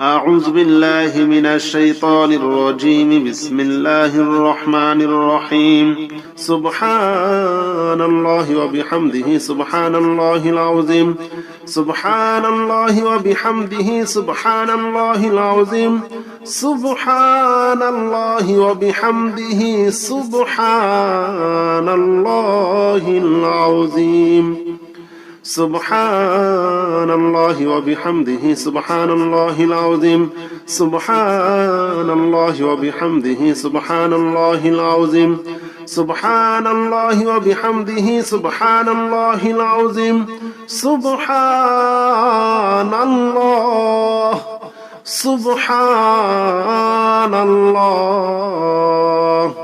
أعوذ بالله من الشيطان الرجيم. بسم الله الرحمن الرحيم. سبحان الله وبحمده سبحان الله العظيم. سبحان الله وبحمده سبحان الله العظيم. سبحان الله وبحمده سبحان الله العظيم. سبحان الله وبحمده سبحان الله العظيم سبحان الله وبحمده سبحان الله العظيم سبحان الله وبحمده سبحان الله العظيم سبحان الله سبحان الله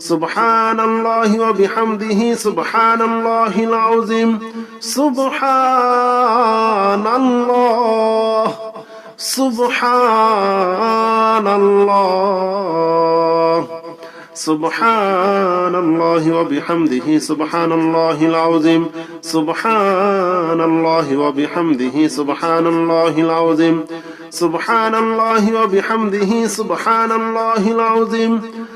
سبحان الله وبحمده سبحان الله العظيم. سبحان الله سبحان الله سبحان الله وبحمده سبحان الله العظيم. سبحان الله وبحمده سبحان الله العظيم. سبحان الله وبحمده سبحان الله العظيم.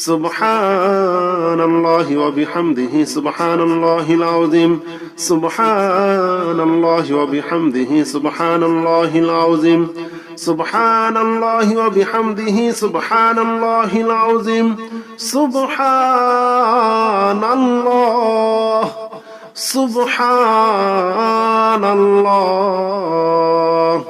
سبحان الله وبحمده سبحان الله العظيم سبحان الله وبحمده سبحان الله العظيم سبحان الله وبحمده سبحان الله العظيم سبحان الله سبحان الله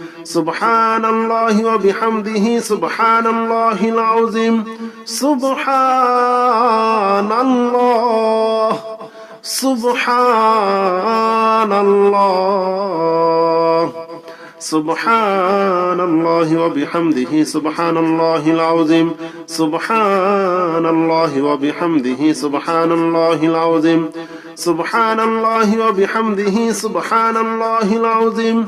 سبحان الله وبحمده سبحان الله العظيم. سبحان الله سبحان الله سبحان الله وبحمده سبحان الله العظيم. سبحان الله وبحمده سبحان الله العظيم. سبحان الله وبحمده سبحان الله العظيم.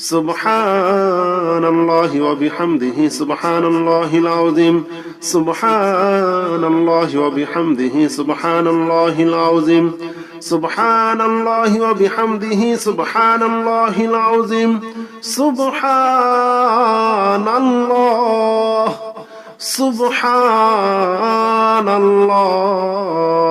سبحان الله وبحمده سبحان الله العظيم سبحان الله وبحمده سبحان الله العظيم سبحان الله وبحمده سبحان الله العظيم سبحان الله سبحان الله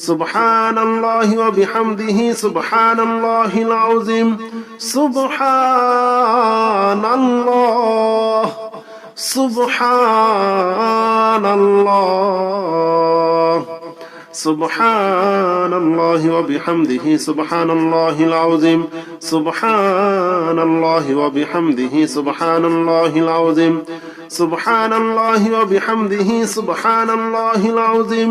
سبحان الله وبحمده سبحان الله العظيم. سبحان الله سبحان الله سبحان الله وبحمده سبحان الله العظيم. سبحان الله وبحمده سبحان الله العظيم. سبحان الله وبحمده سبحان الله العظيم.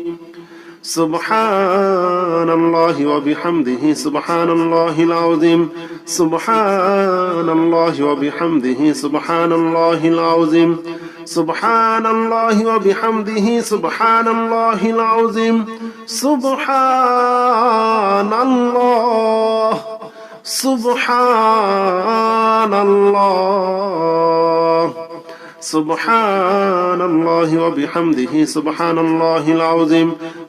سبحان الله وبحمده سبحان الله العظيم سبحان الله وبحمده سبحان الله العظيم سبحان الله وبحمده سبحان الله العظيم سبحان الله سبحان الله سبحان الله وبحمده سبحان الله العظيم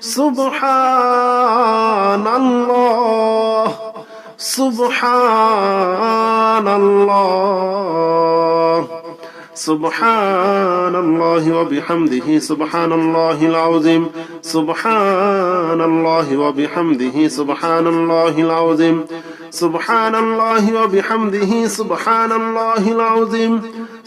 سبحان الله سبحان الله. سبحان الله وبحمده سبحان الله العظيم. سبحان الله وبحمده سبحان الله العظيم. سبحان الله وبحمده سبحان الله العظيم.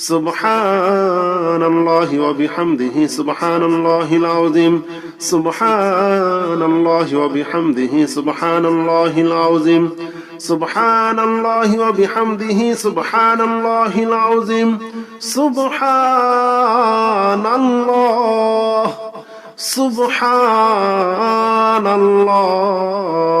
سبحان الله وبحمده سبحان الله العظيم سبحان الله وبحمده سبحان الله العظيم سبحان الله وبحمده سبحان الله العظيم سبحان الله سبحان الله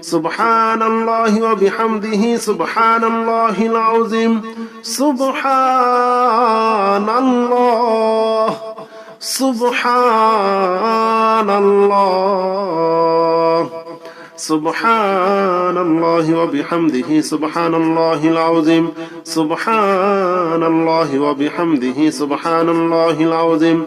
سبحان الله وبحمده سبحان الله العظيم سبحان الله سبحان الله سبحان الله وبحمده سبحان الله العظيم سبحان الله وبحمده سبحان الله العظيم